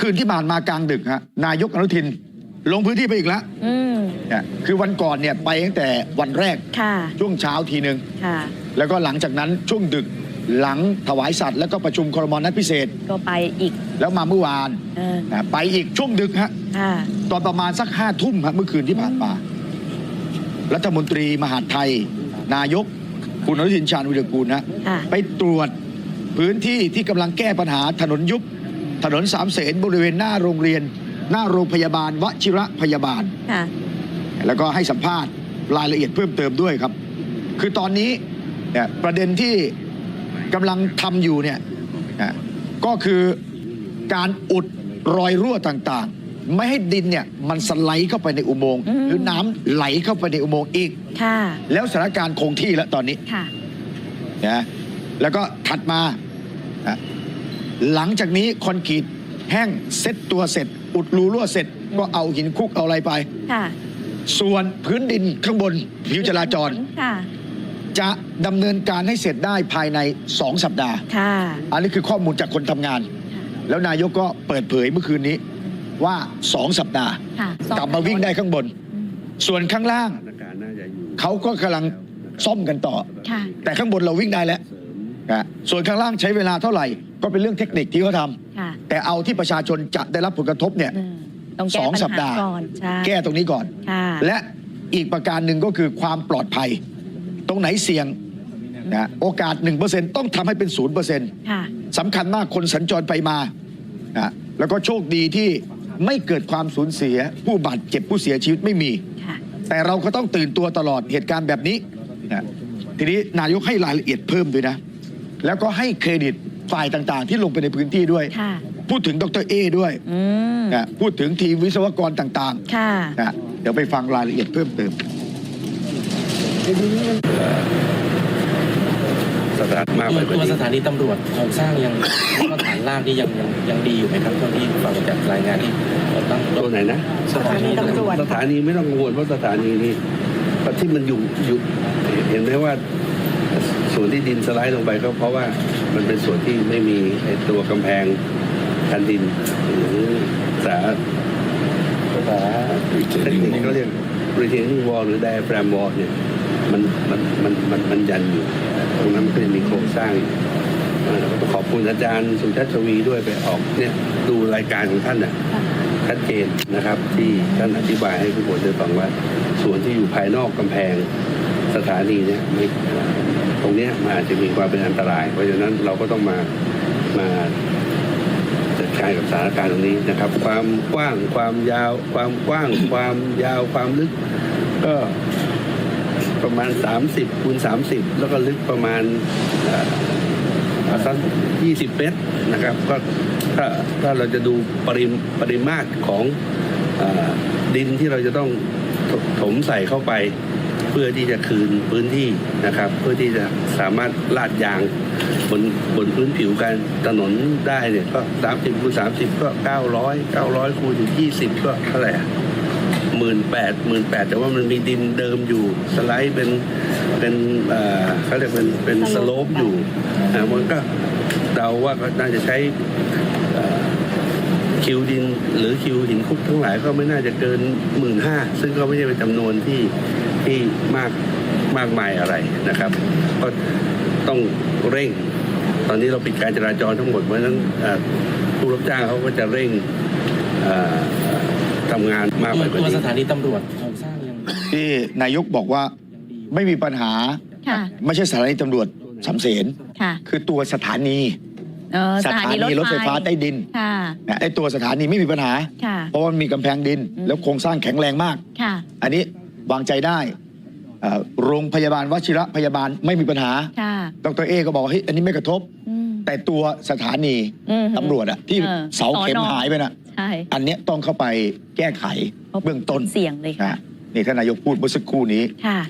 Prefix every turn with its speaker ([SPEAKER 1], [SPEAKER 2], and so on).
[SPEAKER 1] คืนที่ผ่านมากลางดึกฮะนายกอนุทิน ลงพื้นที่ไปอีกแล้ว
[SPEAKER 2] อืม
[SPEAKER 1] เนี่ยคือวันก่อนเนี่ยไปตั้งแต่วันแรก
[SPEAKER 2] ค่ะ
[SPEAKER 1] ช่วงเช้าทีหนึ่ง
[SPEAKER 2] ค่ะ
[SPEAKER 1] แล้วก็หลังจากนั้นช่วงดึกหลังถวายสัตว์แล้วก็ประชุมครมนัดพิเศษ
[SPEAKER 2] ก็ไปอีก
[SPEAKER 1] แล้วมาเมื่อวาน
[SPEAKER 2] เออ
[SPEAKER 1] นะไปอีกช่วงดึกฮะ
[SPEAKER 2] ค่ะ
[SPEAKER 1] ตอนประมาณสักห้าทุ่มฮะเมื่อคืนที่ผ่านมา รัฐมนตรีมหาดไทย นายกคุณอนุทินชาญวิรกูลนะ
[SPEAKER 2] ค่ะ
[SPEAKER 1] ไปตรวจพื้นที่ที่กำลังแก้ปัญหาถนนยุบ ถนนสามเสนบริเวณหน้าโรงเรียน หน้าโรงพยาบาลวชิระพยาบาล
[SPEAKER 2] ค่ะ
[SPEAKER 1] แล้วก็ให้สัมภาษณ์รายละเอียดเพิ่มเติมด้วยครับ คือตอนนี้เนี่ยประเด็นที่กำลังทำอยู่เนี่ยนะก็คือการอุดรอยรั่วต่างๆ ไม่ให้ดินเนี่ยมันสไลด์เข้าไปในอุโมงค์
[SPEAKER 2] อืม
[SPEAKER 1] หรือน้ำไหลเข้าไปในอุโมงค์อีก
[SPEAKER 2] ค่ะ
[SPEAKER 1] แล้วสถานการณ์คงที่แล้วตอนนี้
[SPEAKER 2] ค่ะ
[SPEAKER 1] นะแล้วก็ถัดมานะ หลังจากนี้คอนกรีตแห้งเซ็ตตัวเสร็จ อุดรูรั่วเสร็จก็เอาหินคลุกเอาอะไรไป
[SPEAKER 2] ค่ะ
[SPEAKER 1] ส่วนพื้นดินข้างบนผิวจราจร
[SPEAKER 2] ค่ะ
[SPEAKER 1] จะดำเนินการให้เสร็จได้ภายใน 2 สัปดาห์
[SPEAKER 2] ค่ะ
[SPEAKER 1] อันนี้คือข้อมูลจากคนทำงาน แล้วนายกก็เปิดเผยเมื่อคืนนี้ว่า 2 สัปดาห์
[SPEAKER 2] ค่ะ
[SPEAKER 1] กลับมาวิ่งได้ข้างบน
[SPEAKER 2] อืม
[SPEAKER 1] ส่วนข้างล่าง
[SPEAKER 3] สถานการณ์น่าจะอยู่
[SPEAKER 1] เขาก็กำลังซ่อมกันต่อ
[SPEAKER 2] ค่ะ
[SPEAKER 1] แต่ข้างบนเราวิ่งได้แล้ว
[SPEAKER 3] เสริม
[SPEAKER 1] นะส่วนข้างล่างใช้เวลาเท่าไหร่ ก็เป็นเรื่องเทคนิคที่เขาทำ
[SPEAKER 2] ค่ะ
[SPEAKER 1] แต่เอาที่ประชาชนจะได้รับผลกระทบเนี่ย
[SPEAKER 2] เออต้องแก้
[SPEAKER 1] สอง
[SPEAKER 2] ปัญ
[SPEAKER 1] สัป
[SPEAKER 2] หา
[SPEAKER 1] ดาห์
[SPEAKER 2] ก่อนใช่
[SPEAKER 1] แก้ตรงนี้ก่อน
[SPEAKER 2] ค่ะ
[SPEAKER 1] และอีกประการหนึ่งก็คือความปลอดภัย ตรงไหนเสี่ยงนะโอกาส 1%ต้องทำให้เป็น 0%
[SPEAKER 2] ค่ะ
[SPEAKER 1] สำคัญมากคนสัญจรไปมานะแล้วก็โชคดีที่ไม่เกิดความสูญเสีย ผู้บาดเจ็บผู้เสียชีวิตไม่มี
[SPEAKER 2] ค่ะ
[SPEAKER 1] แต่เราก็ต้องตื่นตัวตลอดเหตุการณ์แบบนี้นะทีนี้นายกให้รายละเอียดเพิ่มด้วยนะ แล้วก็ให้เครดิตฝ่ายต่างๆ ที่ลงไปในพื้นที่ด้วย
[SPEAKER 2] ค่ะ
[SPEAKER 1] พูดถึงดรเอด้วย
[SPEAKER 2] อืม
[SPEAKER 1] นะพูดถึงทีมวิศวกรต่าง
[SPEAKER 2] ค่ะ
[SPEAKER 1] ๆนะเดี๋ยวไปฟังรายละเอียดเพิ่มเติม
[SPEAKER 3] สถานมาก
[SPEAKER 4] ตั
[SPEAKER 3] ไป
[SPEAKER 4] ว
[SPEAKER 3] กว่า
[SPEAKER 4] ตัว
[SPEAKER 3] นี้
[SPEAKER 4] สถานีตำรวจโครงสร้างยัง มาตรฐานล่างที่ยังยังยังดีอยู่ไหมครับเท่าที่ฟังจากรายงานที่เราตั้ง
[SPEAKER 3] ตัวไหนนะ
[SPEAKER 2] สถานีตำรวจ
[SPEAKER 3] สถานีไม่ต้องกังวลเพราะสถานีนี้ที่มันอยู่อยู่เห็นไหมว่า ส่วนที่ดินสไลด์ลงไปก็เพราะว่ามันเป็นส่วนที่ไม่มีไอ้ตัวกำแพงคันดินหรือสาภาษาเทคนิคเขาเรียก retaining wall หรือ diaphragm wall เนี่ยมันมันมันมันมันยันอยู่ตรงนั้นมันก็จะมีโครงสร้างอยู่เอ่อแล้วก็ต้องขอบคุณอาจารย์สุชัชวีด้วยไปออกเนี่ยดูรายการของท่านน่ะชัดเจนนะครับที่ท่านอธิบายให้ผู้คนได้ฟังว่าส่วนที่อยู่ภายนอกกำแพง สถานีเนี่ยตรงเนี้ยมันอาจจะมีความเป็นอันตราย เพราะฉะนั้นเราก็ต้องมามาจัดการกับสถานการณ์ตรงนี้นะครับ ความกว้างความยาว ความกว้าง ความยาวความลึก ก็ประมาณ 30คูณ30 แล้วก็ลึกประมาณสักยี่สิบเมตรนะครับก็ถ้าถ้าเราจะดูปริมปริมาตรของอดินที่เราจะต้องถถมใส่เข้าไป เพื่อที่จะคืนพื้นที่นะครับ เพื่อที่จะสามารถลาดยางบนบนพื้นผิวการถนนได้เนี่ยก็สามสิบคูณสามสิบก็เก้าร้อยเก้าร้อยคูณยี่สิบก็เท่าไหร่หมื่นแปดหมื่นแปดแต่ว่ามันมีดินเดิมอยู่สไลด์เป็นเป็นเอ่อเขาเรียกเป็นเป็นสโลปอยู่อ่ามันก็เดาว่าก็น่าจะใช้เอ่อคิวดินหรือคิวหินคุกทั้งหลายก็ไม่น่าจะเกินหมื่นห้าซึ่งก็ไม่ใช่เป็นจำนวนที่ ที่มากมากมายอะไรนะครับ ก็ต้องเร่ง ตอนนี้เราปิดการจราจรทั้งหมดเพราะฉะนั้นเอ่อผู้รับจ้างเขาก็จะเร่งเอ่อทำงานมาก
[SPEAKER 4] ตัว
[SPEAKER 3] ไปกว่า
[SPEAKER 4] ตัว
[SPEAKER 3] นี้
[SPEAKER 4] สถานีตำรวจโครงสร้างยัง
[SPEAKER 1] ที่นายกบอกว่า
[SPEAKER 4] ยังดีอยู่
[SPEAKER 1] ไม่มีปัญหา
[SPEAKER 2] ค่ะ
[SPEAKER 1] ไม่ใช่สถานีตำรวจสำเสน
[SPEAKER 2] ค่ะ
[SPEAKER 1] คือตัวสถานี
[SPEAKER 2] เออ
[SPEAKER 1] สถานีรถไฟฟ้าใต้ดิน
[SPEAKER 2] ค่ะ
[SPEAKER 1] นะไอ้ตัวสถานีไม่มีปัญหา
[SPEAKER 2] ค่ะ
[SPEAKER 1] เพราะว่ามันมีกำแพงดิน
[SPEAKER 2] อืม
[SPEAKER 1] แล้วโครงสร้างแข็งแรงมาก
[SPEAKER 2] ค่ะ
[SPEAKER 1] อันนี้ วางใจได้เอ่อโรงพยาบาลวชิระพยาบาลไม่มีปัญหา
[SPEAKER 2] ค่ะ
[SPEAKER 1] ดรเอก็บอกว่าเฮ้ยอันนี้ไม่กระทบ
[SPEAKER 2] อืม
[SPEAKER 1] แต่ตัวสถานี
[SPEAKER 2] อืม
[SPEAKER 1] ตำรวจอะที่
[SPEAKER 2] เออ
[SPEAKER 1] เสาเข็ม
[SPEAKER 2] สอนอ
[SPEAKER 1] หายไปน่ะ
[SPEAKER 2] ใช่
[SPEAKER 1] อันเนี้ยต้องเข้าไปแก้ไขเบื้องต้น
[SPEAKER 2] เสี่ยงเลยค่ะ
[SPEAKER 1] นะนี่ท่านนายกพูดเมื่อสักครู่นี้
[SPEAKER 2] ค่ะ